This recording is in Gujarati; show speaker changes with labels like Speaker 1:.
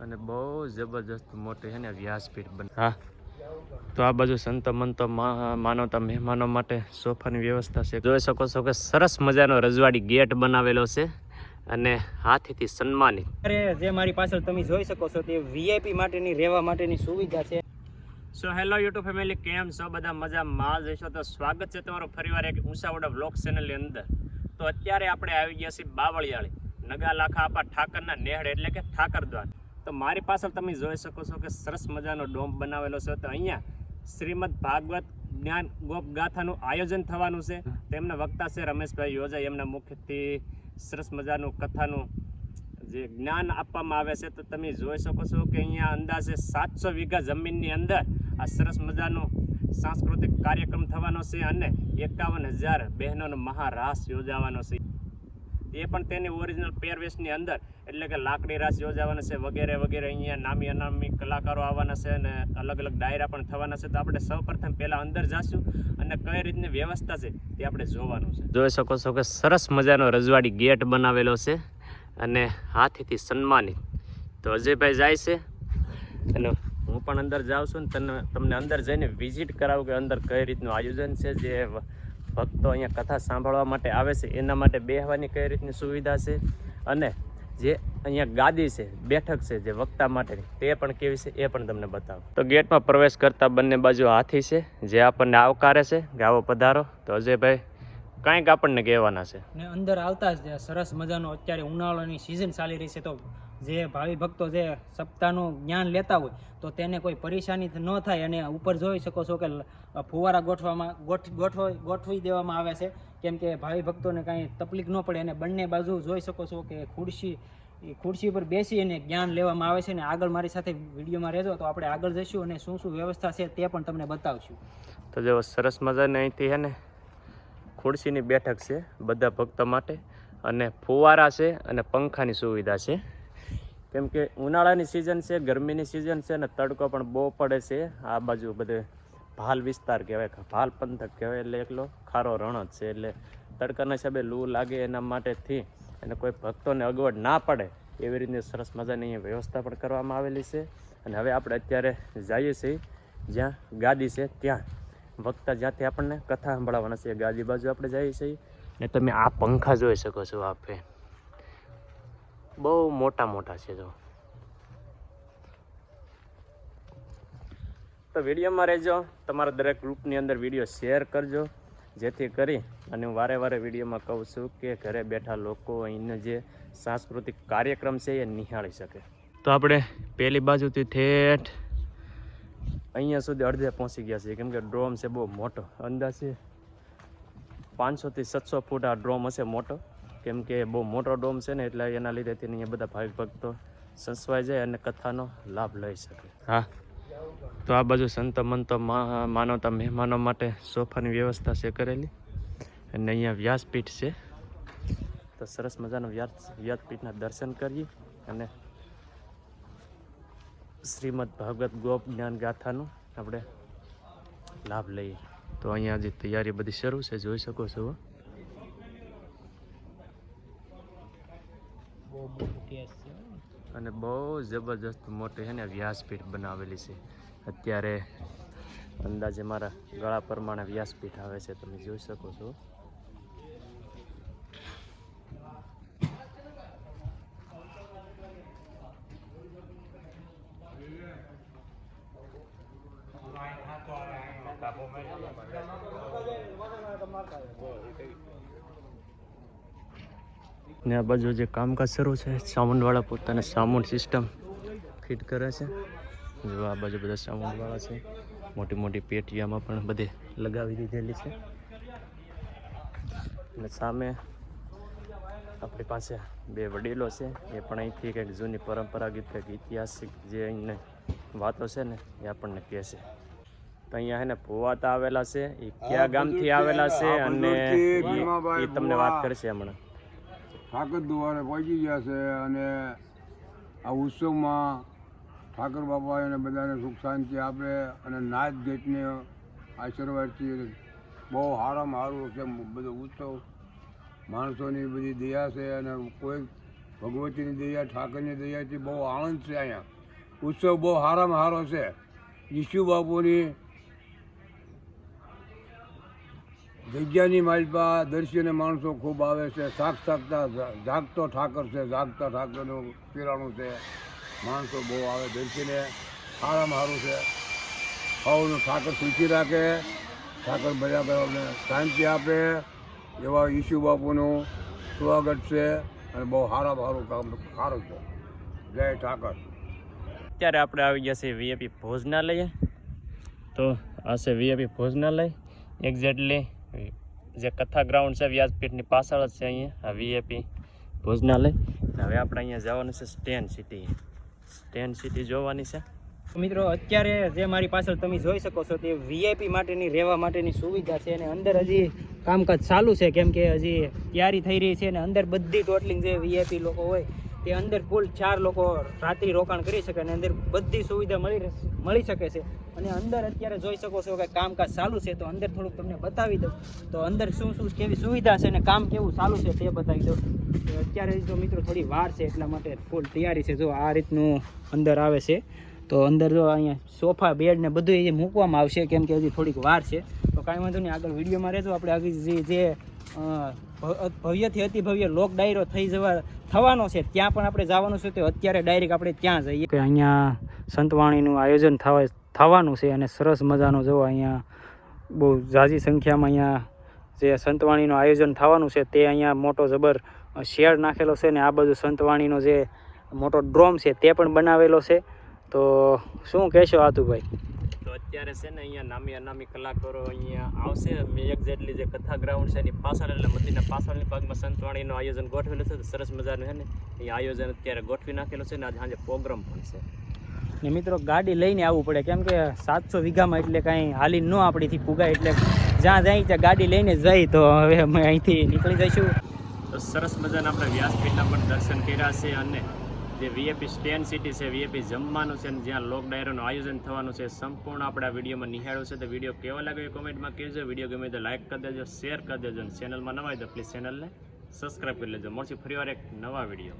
Speaker 1: અને બહુ જબરજસ્ત મોટી છે ને વ્યાસપીઠ બને હા. તો આ બાજુ સંતો મંતો મા- માનવતા મહેમાનો માટે સોફાની વ્યવસ્થા છે. જોઈ શકો છો કે સરસ મજાનો રજવાડી ગેટ બનાવેલો છે અને હાથીથી સન્માનિત.
Speaker 2: અરે જે મારી પાછળ તમે જોઈ શકો છો તે વીઆઈપી માટેની રહેવા માટેની સુવિધા છે.
Speaker 1: સો હેલો યુટ્યુબ ફેમિલી કેમ છો? બધા મજા માં જઈશો તો સ્વાગત છે તમારું ફરીવાર એક ઊંચાવડા બ્લોગ ચેનલની અંદર. તો અત્યારે આપણે આવી ગયા છીએ બાવળિયાળી. નગા લાખા આપા ઠાકરના નેહડ એટલે કે ઠાકર દ્વાર. તો મારી પાછળ તમે જોઈ શકો છો કે સરસ મજાનો ડોમ બનાવેલો છે. તો અહીંયા શ્રીમદ ભાગવત જ્ઞાન ગોપ ગાથાનું આયોજન થવાનું છે. તેમના વક્તા છે રમેશભાઈ યોજાઈ. એમના મુખ્યથી સરસ મજાનું કથાનું જે જ્ઞાન આપવામાં આવે છે. તો તમે જોઈ શકો છો કે અહીંયા અંદાજે સાતસો વીઘા જમીનની અંદર આ સરસ મજાનો સાંસ્કૃતિક કાર્યક્રમ થવાનો છે અને એકાવન હજાર બહેનોનો મહારાસ યોજાવાનો છે. એ પણ તેની ઓરિજિનલ પહેરવેશની અંદર. એટલે કે લાકડી રાસ યોજાવાના છે, વગેરે વગેરે અહીંયા નામી અનામી કલાકારો આવવાના છે અને અલગ અલગ ડાયરા પણ થવાના છે. તો આપણે સૌપ્રથમ પહેલાં અંદર જાશું અને કઈ રીતની વ્યવસ્થા છે તે આપણે જોવાનું છે. જોઈ શકો છો કે સરસ મજાનો રજવાડી ગેટ બનાવેલો છે અને હાથીથી સન્માનિત. તો અજયભાઈ જાય છે અને હું પણ અંદર જાઉં છું ને તને તમને અંદર જઈને વિઝિટ કરાવું કે અંદર કઈ રીતનું આયોજન છે, જે ભક્તો અહીંયા કથા સાંભળવા માટે આવે છે, એના માટે બેહવાની કઈ રીતની સુવિધા છે અને જે અહીંયા ગાદી છે, બેઠક છે જે વક્તા માટેની, તે પણ કેવી છે એ પણ તમને બતાવો. તો ગેટમાં પ્રવેશ કરતા બંને બાજુ હાથી છે, જે આપણને આવકારે છે આવો પધારો. તો અજયભાઈ, કાંઈક આપણને કહેવાના છે.
Speaker 2: ને અંદર આવતા જ સરસ મજાનો અત્યારે ઉનાળાની સિઝન ચાલી રહી છે, તો જે ભાવિ ભક્તો જે સપ્તાહનું જ્ઞાન લેતા હોય, તો તેને કોઈ પરેશાની ન થાય અને ઉપર જોઈ શકો છો કે ફુવારા ગોઠવામાં, ગોઠ ગોઠવાઈ ગોઠવી દેવામાં આવે છે. કેમ કે ભાવિ ભક્તોને કાંઈ તકલીફ ન પડે અને બંને બાજુ જોઈ શકો છો કે ખુરશી ખુરશી પર બેસી અને જ્ઞાન લેવામાં આવે છે અને આગળ મારી સાથે વિડીયોમાં રહેજો, તો આપણે આગળ જઈશું અને શું શું વ્યવસ્થા છે તે પણ તમને બતાવશું.
Speaker 1: તો જો સરસ મજાની અહીંથી હે ને ખુરશીની બેઠક છે બધા ભક્તો માટે અને ફુવારા છે અને પંખાની સુવિધા છે. કેમ કે ઉનાળાની સિઝન છે, ગરમીની સિઝન છે અને તડકો પણ બહુ પડે છે. આ બાજુ બધે ભાલ વિસ્તાર કહેવાય ભાલ પંથક કહેવાય એટલે એકલો ખારો રણ જ છે. એટલે તડકાના હિસાબે લૂ લાગે એના માટેથી અને કોઈ ભક્તોને અગવડ ના પડે એવી રીતની સરસ મજાની અહીંયા વ્યવસ્થા પણ કરવામાં આવેલી છે. અને હવે આપણે અત્યારે જઈએ છીએ જ્યાં ગાદી છે ત્યાં. વક્તા જ્યાંથી આપણને કથા સંભળાવવાના છે. ગાદી બાજુ આપણે જઈએ છીએ. ને તમે આ પંખા જોઈ શકો છો આ ફેન બહુ મોટા મોટા છે જો. તો વિડીયોમાં રહેજો. તમારા દરેક ગ્રુપની અંદર વીડિયો શેર કરજો. જેથી કરી અને હું વારે વારે વિડીયોમાં કહું છું કે ઘરે બેઠા લોકો અહીંનો જે સાંસ્કૃતિક કાર્યક્રમ છે એ નિહાળી શકે. તો આપણે પહેલી બાજુથી ઠેઠ અહીંયા સુધી અડધે પહોંચી ગયા છીએ. કેમ કે ડ્રોમ છે બહુ મોટો. અંદાજે પાંચસોથી સાતસો ફૂટ આ ડ્રોમ હશે મોટો. કેમ કે બહુ મોટો ડોમ છે ને એટલે એના લીધેથી અહીંયા બધા ભાવિક ભક્તો સંસવાઈ જાય અને કથાનો લાભ લઈ શકે. હા. તો આ બાજુ સંતો મંતો માનવતા મહેમાનો માટે સોફાની વ્યવસ્થા છે કરેલી. અને અહીંયા વ્યાસપીઠ છે. તો સરસ મજાનું વ્યાસ વ્યાસપીઠના દર્શન કરીએ અને શ્રીમદ ભાગવત ગોપ જ્ઞાન ગાથાનું આપણે લાભ લઈએ. તો અહીંયા જે તૈયારી બધી શરૂ છે જોઈ શકો છો. અને બહુ જબરજસ્ત મોટી છે ને વ્યાસપીઠ બનાવેલી છે. અત્યારે અંદાજે મારા ગળા પ્રમાણે વ્યાસપીઠ આવે છે, તમે જોઈ શકો છો. ને આ બાજુ જે કામકાજ શરૂ છે સાઉન્ડવાળા પોતાને સાઉન્ડ સિસ્ટમ ફિટ કરે છે. જો આ બાજુ બધા સાઉન્ડવાળા છે મોટી મોટી પેટીયામાં પણ બધે લગાવી દીધેલી છે. અને સામે આપણી પાસે બે વડીલો છે એ પણ અહીંથી કંઈક જૂની પરંપરાગત કંઈક ઐતિહાસિક જે અહીંને વાતો છે ને એ આપણને કહે છે. તો અહીંયા હે ને પોવાતા આવેલા છે એ કયા ગામથી આવેલા છે અને ઈ તમને વાત કરશે હમણાં.
Speaker 3: ઠાકર દ્વારે પહોંચી ગયા છે અને આ ઉત્સવમાં ઠાકર બાપા એને બધાને સુખ શાંતિ આપે અને નાચ ગીતને આશીર્વાદથી બહુ સારામાં સારું છે બધો ઉત્સવ. માણસોની બધી દયા છે અને કોઈ ભગવતીની દયા, ઠાકરની દયાથી બહુ આનંદ છે અહીંયા. ઉત્સવ બહુ સારામાં સારો છે. ઈશુ બાપુની જગ્યાની માલપા દર્શીને માણસો ખૂબ આવે છે. શાક શાકતા જાગતો ઠાકર છે, જાગતા ઠાકરનું પીરાણું છે. માણસો બહુ આવે દર્શીને. સારામાં સારું છે. ખાવાનું ઠાકર સૂચી રાખે. ઠાકર બધા અમને શાંતિ આપે. એવા ઈશુ બાપુનું સ્વાગત છે અને બહુ સારા સારું કામ, સારું છે. જય ઠાકર.
Speaker 1: અત્યારે આપણે આવી ગયા છીએ વીએપી ભોજનાલયે. તો આ છે વીએપી ભોજનાલય. એક્ઝેક્ટલી જે કથા ગ્રાઉન્ડ છે વ્યાસપીઠની પાછળ જ છે અહીંયા વીએપી ભોજનાલય. હવે આપણે અહીંયા જવાનું છે સ્ટેન સિટી સ્ટેન સિટી જોવાની છે.
Speaker 2: મિત્રો, અત્યારે જે મારી પાછળ તમે જોઈ શકો છો તે વીઆઈપી માટેની, રહેવા માટેની સુવિધા છે અને અંદર હજી કામકાજ ચાલુ છે. કેમ કે હજી તૈયારી થઈ રહી છે અને અંદર બધી ટોટલિંગ જે વીઆઈપી લોકો હોય તે અંદર કુલ ચાર લોકો રાત્રિ રોકાણ કરી શકે અને અંદર બધી સુવિધા મળી મળી શકે છે. અને અંદર અત્યારે જોઈ શકો છો કે કામકાજ ચાલુ છે, તો અંદર થોડુંક તમને બતાવી દઉં. તો અંદર શું શું કેવી સુવિધા છે અને કામ કેવું ચાલુ છે તે બતાવી દઉં. તો અત્યારે જો મિત્રો થોડી વાર છે એટલા માટે ફૂલ તૈયારી છે. જો આ રીતનું અંદર આવે છે. તો અંદર જો અહીંયા સોફા, બેડ ને બધું એ મૂકવામાં આવશે, કેમ કે હજી થોડીક વાર છે. કાંઈ વાંધો નહીં, આગળ વિડીયોમાં રહેજો. આપણે આગળ જે જે ભવ્યથી અતિ ભવ્ય લોક ડાયરો થઈ જવા, થવાનો છે, ત્યાં પણ આપણે જવાનું છે, તો અત્યારે ડાયરેક્ટ આપણે ત્યાં જઈએ. કે અહીંયા સંતવાણીનું આયોજન થવા, થવાનું છે અને સરસ મજાનો જો અહીંયા બહુ ઝાઝી સંખ્યામાં અહીંયા જે સંતવાણીનું આયોજન થવાનું છે, તે અહીંયા મોટો જબર શેડ નાખેલો છે ને આ બધું સંતવાણીનો જે મોટો ડ્રોમ છે, તે પણ બનાવેલો છે. તો શું કહેશો આતુભાઈ?
Speaker 1: અત્યારે છે ને અહીંયા નામી અનામી કલાકારો અહીંયા આવશે. મેં જેટલી જે કથા ગ્રાઉન્ડ છે એની પાછળ એટલે મંદિરના પાછળની ભાગમાં સંતવાણીનું આયોજન ગોઠવેલું છે. સરસ મજાનું છે ને અહીંયા આયોજન અત્યારે ગોઠવી નાખેલું છે ને આજે સાંજે પ્રોગ્રામ પણ છે.
Speaker 2: ને મિત્રો ગાડી લઈને આવવું પડે. કેમ કે સાતસો વીઘામાં એટલે કાંઈ હાલી ન આપણીથી પુગાય એટલે જ્યાં જાય ત્યાં ગાડી લઈને જઈ તો હવે અમે અહીંથી નીકળી જઈશું.
Speaker 1: તો સરસ મજાના આપણે વ્યાસપીઠના પણ દર્શન કર્યા છે અને જે વીએપી સ્ટેન સિટી છે વીએપી જમવાનું છે અને જ્યાં લોક ડાયરોનું આયોજન થવાનું છે, સંપૂર્ણ આપણે આ વિડીયોમાં નિહાળ્યું છે. તો વીડિયો કેવો લાગ્યો એ કોમેન્ટમાં કહેજો. વીડિયો ગમે તો લાઇક કરી દેજો શેર કરી દેજો અને ચેનલમાં નવા હોય તો પ્લીઝ ચેનલને સબસ્ક્રાઈબ કરી લેજો. મળશે ફરીવાર એક નવા વીડિયો